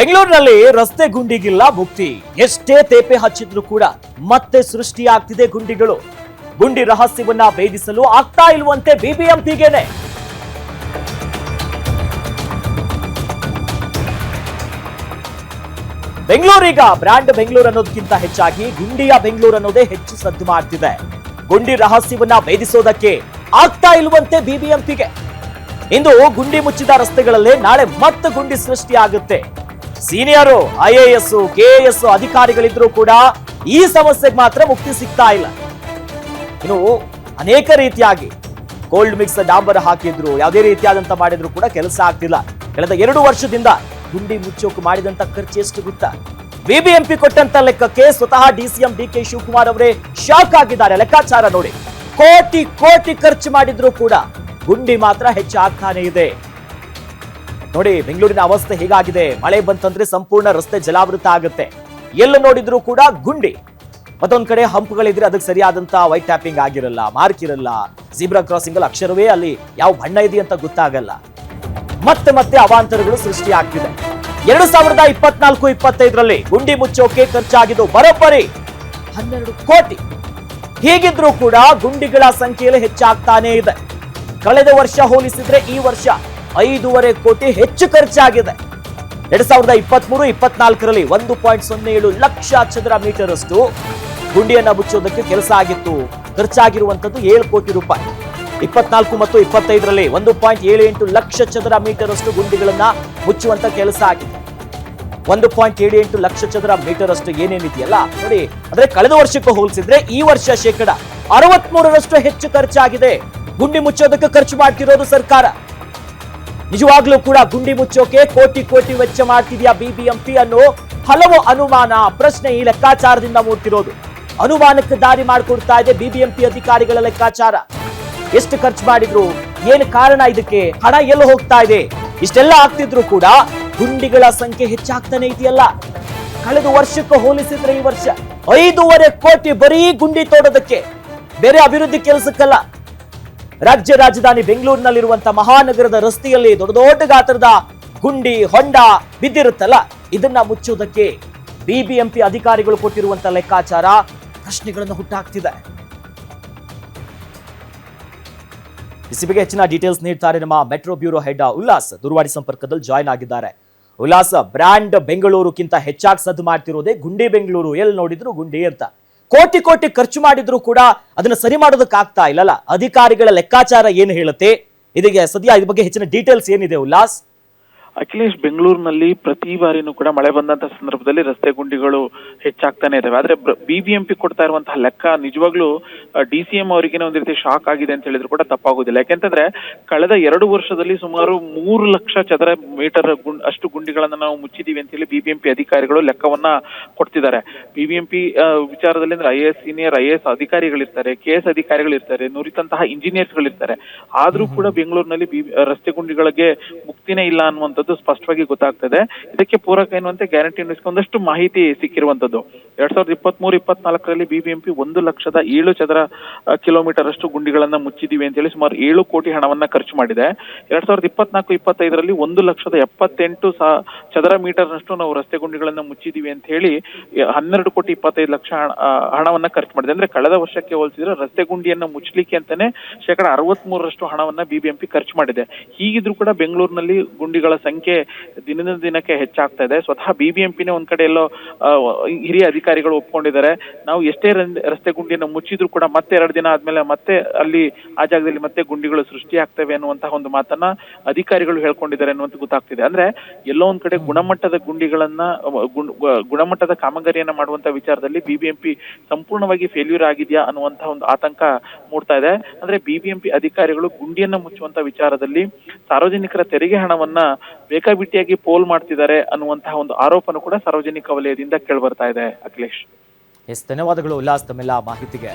ಬೆಂಗಳೂರಿನಲ್ಲಿ ರಸ್ತೆ ಗುಂಡಿಗಿಲ್ಲ ಮುಕ್ತಿ. ಎಷ್ಟೇ ತೇಪೆ ಹಚ್ಚಿದ್ರು ಕೂಡ ಮತ್ತೆ ಸೃಷ್ಟಿಯಾಗ್ತಿದೆ ಗುಂಡಿಗಳು. ಗುಂಡಿ ರಹಸ್ಯವನ್ನ ಭೇದಿಸಲು ಆಗ್ತಾ ಇಲ್ವಂತೆ ಬಿಬಿಎಂಪಿಗೆನೆ. ಬೆಂಗಳೂರಿಗ ಬ್ರ್ಯಾಂಡ್ ಬೆಂಗಳೂರು ಅನ್ನೋದಕ್ಕಿಂತ ಹೆಚ್ಚಾಗಿ ಗುಂಡಿಯ ಬೆಂಗಳೂರು ಅನ್ನೋದೇ ಹೆಚ್ಚು ಸದ್ದು ಮಾಡ್ತಿದೆ. ಗುಂಡಿ ರಹಸ್ಯವನ್ನ ಭೇದಿಸೋದಕ್ಕೆ ಆಗ್ತಾ ಇಲ್ವಂತೆ ಬಿಬಿಎಂಪಿಗೆ. ಇಂದು ಗುಂಡಿ ಮುಚ್ಚಿದ ರಸ್ತೆಗಳಲ್ಲೇ ನಾಳೆ ಮತ್ತೆ ಗುಂಡಿ ಸೃಷ್ಟಿಯಾಗುತ್ತೆ. ಸೀನಿಯರು ಐಎಎಸ್ ಕೆಎಎಸ್ ಅಧಿಕಾರಿಗಳಿದ್ರೂ ಕೂಡ ಈ ಸಮಸ್ಯೆಗೆ ಮಾತ್ರ ಮುಕ್ತಿ ಸಿಗ್ತಾ ಇಲ್ಲ. ಇನ್ನು ಅನೇಕ ರೀತಿಯಾಗಿ ಕೋಲ್ಡ್ ಮಿಕ್ಸ್ ಡಾಂಬರ್ ಹಾಕಿದ್ರು, ಯಾವುದೇ ರೀತಿಯಾದಂತ ಮಾಡಿದ್ರು ಕೂಡ ಕೆಲಸ ಆಗ್ತಿಲ್ಲ. ಕಳೆದ ಎರಡು ವರ್ಷದಿಂದ ಗುಂಡಿ ಮುಚ್ಚೋಕು ಮಾಡಿದಂತ ಖರ್ಚು ಎಷ್ಟು ಗೊತ್ತಾ? ಬಿಬಿಎಂಪಿ ಕೊಟ್ಟಂತ ಲೆಕ್ಕಕ್ಕೆ ಸ್ವತಃ ಡಿಸಿಎಂ ಡಿ ಕೆ ಶಿವಕುಮಾರ್ ಅವರೇ ಶಾಕ್ ಆಗಿದ್ದಾರೆ. ಲೆಕ್ಕಾಚಾರ ನೋಡಿ. ಕೋಟಿ ಕೋಟಿ ಖರ್ಚು ಮಾಡಿದ್ರು ಕೂಡ ಗುಂಡಿ ಮಾತ್ರ ಹೆಚ್ಚಾಗ್ತಾನೆ ಇದೆ. ನೋಡಿ, ಬೆಂಗಳೂರಿನ ಅವಸ್ಥೆ ಹೇಗಾಗಿದೆ? ಮಳೆ ಬಂತಂದ್ರೆ ಸಂಪೂರ್ಣ ರಸ್ತೆ ಜಲಾವೃತ ಆಗುತ್ತೆ. ಎಲ್ಲ ನೋಡಿದ್ರು ಕೂಡ ಗುಂಡಿ. ಮತ್ತೊಂದ್ ಕಡೆ ಹಂಪ್ಗಳಿದ್ರೆ ಅದಕ್ಕೆ ಸರಿಯಾದಂತ ವೈಟ್ ಟ್ಯಾಪಿಂಗ್ ಆಗಿರಲ್ಲ ಮಾರ್ಕ್ ಇರಲ್ಲ. ಜೀಬ್ರಾ ಕ್ರಾಸಿಂಗ್ ಅಲ್ಲಿ ಅಕ್ಷರವೇ ಅಲ್ಲಿ ಯಾವ ಬಣ್ಣ ಇದೆ ಅಂತ ಗೊತ್ತಾಗಲ್ಲ. ಮತ್ತೆ ಮತ್ತೆ ಅವಾಂತರಗಳು ಸೃಷ್ಟಿ ಆಗ್ತಿದೆ. ಎರಡು ಸಾವಿರದ ಇಪ್ಪತ್ನಾಲ್ಕು, ಇಪ್ಪತ್ತೈದರಲ್ಲಿ ಗುಂಡಿ ಮುಚ್ಚೋಕೆ ಖರ್ಚಾಗಿದ್ದು ಬರೋಬ್ಬರಿ. ಹನ್ನೆರಡು ಕೋಟಿ. ಹೀಗಿದ್ರೂ ಕೂಡ ಗುಂಡಿಗಳ ಸಂಖ್ಯೆಯಲ್ಲಿ ಹೆಚ್ಚಾಗ್ತಾನೇ ಇದೆ. ಕಳೆದ ವರ್ಷ ಹೋಲಿಸಿದ್ರೆ ಈ ವರ್ಷ ಐದೂವರೆ ಕೋಟಿ ಹೆಚ್ಚು ಖರ್ಚಾಗಿದೆ. ಎರಡ್ ಸಾವಿರದ ಇಪ್ಪತ್ಮೂರು, ಇಪ್ಪತ್ನಾಲ್ಕರಲ್ಲಿ ಒಂದು ಪಾಯಿಂಟ್ ಸೊನ್ನೆ ಏಳು ಲಕ್ಷ ಚದರ ಮೀಟರ್ ಅಷ್ಟು ಗುಂಡಿಯನ್ನ ಮುಚ್ಚೋದಕ್ಕೆ ಕೆಲಸ ಆಗಿತ್ತು. ಖರ್ಚಾಗಿರುವಂತದ್ದು ಏಳು ಕೋಟಿ ರೂಪಾಯಿ. ಇಪ್ಪತ್ನಾಲ್ಕು ಮತ್ತು ಇಪ್ಪತ್ತೈದರಲ್ಲಿ ಒಂದು ಪಾಯಿಂಟ್ ಏಳು ಎಂಟು ಲಕ್ಷ ಚದರ ಮೀಟರ್ ಅಷ್ಟು ಗುಂಡಿಗಳನ್ನ ಮುಚ್ಚುವಂತ ಕೆಲಸ ಆಗಿದೆ. ಒಂದು ಪಾಯಿಂಟ್ ಏಳು ಎಂಟು ಲಕ್ಷ ಚದರ ಮೀಟರ್ ಅಷ್ಟು ಏನೇನಿದೆಯಲ್ಲ, ನೋಡಿ, ಅಂದ್ರೆ ಕಳೆದ ವರ್ಷಕ್ಕೂ ಹೋಲಿಸಿದ್ರೆ ಈ ವರ್ಷ ಶೇಕಡ ಅರವತ್ಮೂರರಷ್ಟು ಹೆಚ್ಚು ಖರ್ಚಾಗಿದೆ. ಗುಂಡಿ ಮುಚ್ಚೋದಕ್ಕೆ ಖರ್ಚು ಮಾಡ್ತಿರೋದು ಸರ್ಕಾರ. ನಿಜವಾಗ್ಲೂ ಕೂಡ ಗುಂಡಿ ಮುಚ್ಚೋಕೆ ಕೋಟಿ ಕೋಟಿ ವೆಚ್ಚ ಮಾಡ್ತಿದ್ಯಾ ಬಿಬಿಎಂಪಿ ಅನ್ನೋ ಹಲವು ಅನುಮಾನ ಪ್ರಶ್ನೆ ಈ ಲೆಕ್ಕಾಚಾರದಿಂದ ಮೂಡ್ತಿರೋದು. ಅನುಮಾನಕ್ಕೆ ದಾರಿ ಮಾಡಿಕೊಡ್ತಾ ಇದೆ ಬಿಬಿಎಂಪಿ ಅಧಿಕಾರಿಗಳ ಲೆಕ್ಕಾಚಾರ. ಎಷ್ಟು ಖರ್ಚು ಮಾಡಿದ್ರು, ಏನು ಕಾರಣ ಇದಕ್ಕೆ, ಹಣ ಎಲ್ಲ ಹೋಗ್ತಾ ಇದೆ, ಇಷ್ಟೆಲ್ಲ ಆಗ್ತಿದ್ರು ಕೂಡ ಗುಂಡಿಗಳ ಸಂಖ್ಯೆ ಹೆಚ್ಚಾಗ್ತಾನೆ ಇದೆಯಲ್ಲ. ಕಳೆದ ವರ್ಷಕ್ಕೆ ಹೋಲಿಸಿದ್ರೆ ಈ ವರ್ಷ ಐದೂವರೆ ಕೋಟಿ ಬರೀ ಗುಂಡಿ ತೋಡೋದಕ್ಕೆ ಬೇರೆ ಅಭಿವೃದ್ಧಿ ಕೆಲಸಕ್ಕಲ್ಲ. ರಾಜ್ಯ ರಾಜಧಾನಿ ಬೆಂಗಳೂರಿನಲ್ಲಿರುವಂತ ಮಹಾನಗರದ ರಸ್ತೆಯಲ್ಲಿ ದೊಡ್ಡ ದೊಡ್ಡ ಗಾತ್ರದ ಗುಂಡಿ, ಹೊಂಡ ಬಿದ್ದಿರುತ್ತಲ್ಲ? ಇದನ್ನ ಮುಚ್ಚೋದಕ್ಕೆ ಬಿಬಿಎಂಪಿ ಅಧಿಕಾರಿಗಳು ಕೊಟ್ಟಿರುವಂತ ಲೆಕ್ಕಾಚಾರ ಪ್ರಶ್ನೆಗಳನ್ನು ಹುಟ್ಟಾಕ್ತಿದೆ. ಇಸಿ ಹೆಚ್ಚಿನ ಡೀಟೇಲ್ಸ್ ನೀಡ್ತಾರೆ ನಮ್ಮ ಮೆಟ್ರೋ ಬ್ಯೂರೋ ಹೆಡ್ ಉಲ್ಲಾಸ್. ದೂರವಾಣಿ ಸಂಪರ್ಕದಲ್ಲಿ ಜಾಯ್ನ್ ಆಗಿದ್ದಾರೆ. ಉಲ್ಲಾಸ್, ಬ್ರ್ಯಾಂಡ್ ಬೆಂಗಳೂರುಕ್ಕಿಂತ ಹೆಚ್ಚಾಗಿ ಸದ್ದು ಮಾಡ್ತಿರೋದೇ ಗುಂಡಿ ಬೆಂಗಳೂರು. ಎಲ್ಲಿ ನೋಡಿದ್ರು ಗುಂಡಿ ಅಂತ. ಕೋಟಿ ಕೋಟಿ ಖರ್ಚು ಮಾಡಿದ್ರು ಕೂಡ ಅದನ್ನ ಸರಿ ಮಾಡೋದಕ್ಕೆ ಆಗ್ತಾ ಇಲ್ಲಲ್ಲ. ಅಧಿಕಾರಿಗಳ ಲೆಕ್ಕಾಚಾರ ಏನು ಹೇಳುತ್ತೆ? ಇದಕ್ಕೆ ಸದ್ಯ ಇದ್ರ ಬಗ್ಗೆ ಹೆಚ್ಚಿನ ಡೀಟೇಲ್ಸ್ ಏನಿದೆ ಉಲ್ಲಾಸ್? ಅಖಿಲೇಶ್ ಬೆಂಗಳೂರಿನಲ್ಲಿ ಪ್ರತಿ ಬಾರಿನೂ ಕೂಡ ಮಳೆ ಬಂದಂತ ಸಂದರ್ಭದಲ್ಲಿ ರಸ್ತೆ ಗುಂಡಿಗಳು ಹೆಚ್ಚಾಗ್ತಾನೆ ಇದಾವೆ. ಆದ್ರೆ ಬಿಬಿಎಂಪಿ ಕೊಡ್ತಾ ಇರುವಂತಹ ಲೆಕ್ಕ ನಿಜವಾಗ್ಲೂ ಡಿ ಸಿ ಎಂ ಅವರಿಗೆ ಒಂದು ರೀತಿ ಶಾಕ್ ಆಗಿದೆ ಅಂತ ಹೇಳಿದ್ರು ಕೂಡ ತಪ್ಪಾಗೋದಿಲ್ಲ. ಯಾಕೆಂತಂದ್ರೆ ಕಳೆದ ಎರಡು ವರ್ಷದಲ್ಲಿ ಸುಮಾರು ಮೂರು ಲಕ್ಷ ಚದರ ಮೀಟರ್ ಗುಂಡ್ ಅಷ್ಟು ಗುಂಡಿಗಳನ್ನ ನಾವು ಮುಚ್ಚಿದೀವಿ ಅಂತ ಹೇಳಿ ಬಿಬಿಎಂಪಿ ಅಧಿಕಾರಿಗಳು ಲೆಕ್ಕವನ್ನ ಕೊಡ್ತಿದ್ದಾರೆ. ಬಿಬಿಎಂಪಿ ವಿಚಾರದಲ್ಲಿ ಅಂದ್ರೆ I S senior I S ಅಧಿಕಾರಿಗಳಿರ್ತಾರೆ K S ಅಧಿಕಾರಿಗಳಿರ್ತಾರೆ ನುರಿತಂತಹ ಇಂಜಿನಿಯರ್ಸ್ಗಳಿರ್ತಾರೆ ಆದ್ರೂ ಕೂಡ ಬೆಂಗಳೂರಿನಲ್ಲಿ ಬಿ ರಸ್ತೆ ಗುಂಡಿಗಳಿಗೆ ಮುಕ್ತಿನೇ ಇಲ್ಲ ಅನ್ನುವಂಥದ್ದು ಸ್ಪಷ್ಟವಾಗಿ ಗೊತ್ತಾಗ್ತದೆ. ಇದಕ್ಕೆ ಪೂರಕ ಎನ್ನುವಂತೆ ಗ್ಯಾರಂಟಿ ನ್ಯೂಸ್ಗೆ ಒಂದಷ್ಟು ಮಾಹಿತಿ ಸಿಕ್ಕಿರುವಂತದ್ದು ಎರಡ್ ಸಾವಿರದ ಇಪ್ಪತ್ತ್ ಇಪ್ಪತ್ನಾಲ್ಕರಲ್ಲಿ ಬಿಬಿಎಂಪಿ ಒಂದು ಲಕ್ಷದ ಏಳು ಚದರ ಕಿಲೋಮೀಟರ್ ಅಷ್ಟು ಗುಂಡಿಗಳನ್ನ ಮುಚ್ಚಿದೀವಿ ಅಂತ ಹೇಳಿ ಸುಮಾರು ಏಳು ಕೋಟಿ ಹಣವನ್ನ ಖರ್ಚು ಮಾಡಿದೆ. ಎರಡ್ ಸಾವಿರದ ಇಪ್ಪತ್ನಾಲ್ಕು, ಇಪ್ಪತ್ತೈದರಲ್ಲಿ ಒಂದು ಲಕ್ಷದ ಎಪ್ಪತ್ತೆಂಟು ಚದರ ಮೀಟರ್ ಮೀಟರ್ನಷ್ಟು ನಾವು ರಸ್ತೆ ಗುಂಡಿಗಳನ್ನ ಮುಚ್ಚಿದೀವಿ ಅಂತ ಹೇಳಿ ಹನ್ನೆರಡು ಕೋಟಿ ಇಪ್ಪತ್ತೈದು ಲಕ್ಷ ಹಣವನ್ನ ಖರ್ಚು ಮಾಡಿದೆ. ಅಂದ್ರೆ ಕಳೆದ ವರ್ಷಕ್ಕೆ ಹೋಲಿಸಿದ್ರೆ ರಸ್ತೆ ಗುಂಡಿಯನ್ನ ಮುಚ್ಚಲಿಕ್ಕೆ ಅಂತಾನೆ ಶೇಕಡ ಅರವತ್ಮೂರರಷ್ಟು ಹಣವನ್ನ ಬಿಬಿಎಂಪಿ ಖರ್ಚು ಮಾಡಿದೆ. ಹೀಗಿದ್ರು ಕೂಡ ಬೆಂಗಳೂರಿನಲ್ಲಿ ಗುಂಡಿಗಳ ಸಂಖ್ಯೆ ದಿನದಿಂದ ದಿನಕ್ಕೆ ಹೆಚ್ಚಾಗ್ತಾ ಇದೆ. ಸ್ವತಃ ಬಿಬಿಎಂಪಿನೇ ಒಂದ್ ಕಡೆ ಎಲ್ಲೋ ಹಿರಿಯ ಅಧಿಕಾರಿಗಳು ಒಪ್ಕೊಂಡಿದ್ದಾರೆ. ನಾವು ಎಷ್ಟೇ ರಸ್ತೆ ಗುಂಡಿಯನ್ನು ಮುಚ್ಚಿದ್ರು ಕೂಡ ಮತ್ತೆ ಎರಡು ದಿನ ಆದ್ಮೇಲೆ ಮತ್ತೆ ಅಲ್ಲಿ ಆ ಜಾಗದಲ್ಲಿ ಮತ್ತೆ ಗುಂಡಿಗಳು ಸೃಷ್ಟಿಯಾಗ್ತವೆ ಅನ್ನುವಂತಹ ಒಂದು ಮಾತನ್ನ ಅಧಿಕಾರಿಗಳು ಹೇಳ್ಕೊಂಡಿದ್ದಾರೆ ಅನ್ನುವಂತ ಗೊತ್ತಾಗ್ತಿದೆ. ಅಂದ್ರೆ ಎಲ್ಲೋ ಒಂದ್ ಕಡೆ ಗುಣಮಟ್ಟದ ಗುಂಡಿಗಳನ್ನ ಗುಣಮಟ್ಟದ ಕಾಮಗಾರಿಯನ್ನ ಮಾಡುವಂತ ವಿಚಾರದಲ್ಲಿ ಬಿಬಿಎಂಪಿ ಸಂಪೂರ್ಣವಾಗಿ ಫೇಲ್ಯೂರ್ ಆಗಿದೆಯಾ ಅನ್ನುವಂತಹ ಒಂದು ಆತಂಕ ಮೂಡ್ತಾ ಇದೆ. ಅಂದ್ರೆ ಬಿಬಿಎಂಪಿ ಅಧಿಕಾರಿಗಳು ಗುಂಡಿಯನ್ನ ಮುಚ್ಚುವಂತ ವಿಚಾರದಲ್ಲಿ ಸಾರ್ವಜನಿಕರ ತೆರಿಗೆ ಹಣವನ್ನ ಬೇಕಾಬಿಟ್ಟಿಯಾಗಿ ಪೋಲ್ ಮಾಡ್ತಿದ್ದಾರೆ ಅನ್ನುವಂತಹ ಒಂದು ಆರೋಪನೂ ಕೂಡ ಸಾರ್ವಜನಿಕ ವಲಯದಿಂದ ಕೇಳ್ಬರ್ತಾ ಇದೆ, ಅಖಿಲೇಶ್. ಎಸ್, ಧನ್ಯವಾದಗಳು ಉಲ್ಲಾಸ್ ತಮ್ಮೆಲ್ಲ ಮಾಹಿತಿಗೆ.